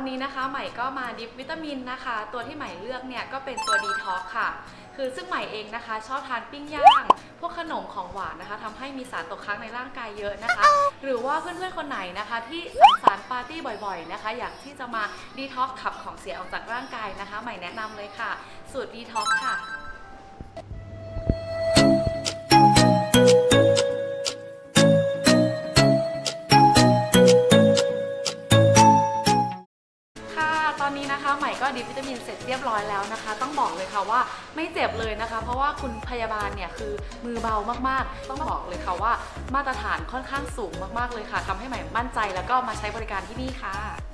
ันนี้นะคะใหม่ก็มาดิฟวิตามินนะคะ ตัวที่ใหม่เลือกเนี่ยก็เป็นตัวดีท็อกค่ะ คือซึ่งใหม่เองนะคะ ชอบทานปิ้งย่าง พวกขนมของหวานนะคะทำให้มีสารตกค้างในร่างกายเยอะนะคะ หรือว่าเพื่อนๆคนไหนนะคะ ที่สังสรรค์ปาร์ตี้บ่อยๆนะคะ อยากที่จะมาดีท็อกขับของเสียออกจากร่างกายนะคะ ใหม่แนะนำเลยค่ะ สูตรดีท็อกค่ะ อนนี้นะคะใหม่ก็ดิปวิตามินเสร็จเรียบร้อยแล้วนะคะ ต้องบอกเลยค่ะว่าไม่เจ็บเลยนะคะ เพราะว่าคุณพยาบาลเนี่ยคือมือเบามากๆ ต้องบอกเลยค่ะว่า มาตรฐานค่อนข้างสูงมากๆเลยค่ะทำให้ใหม่มั่นใจแล้วก็มาใช้บริการที่นี่ค่ะ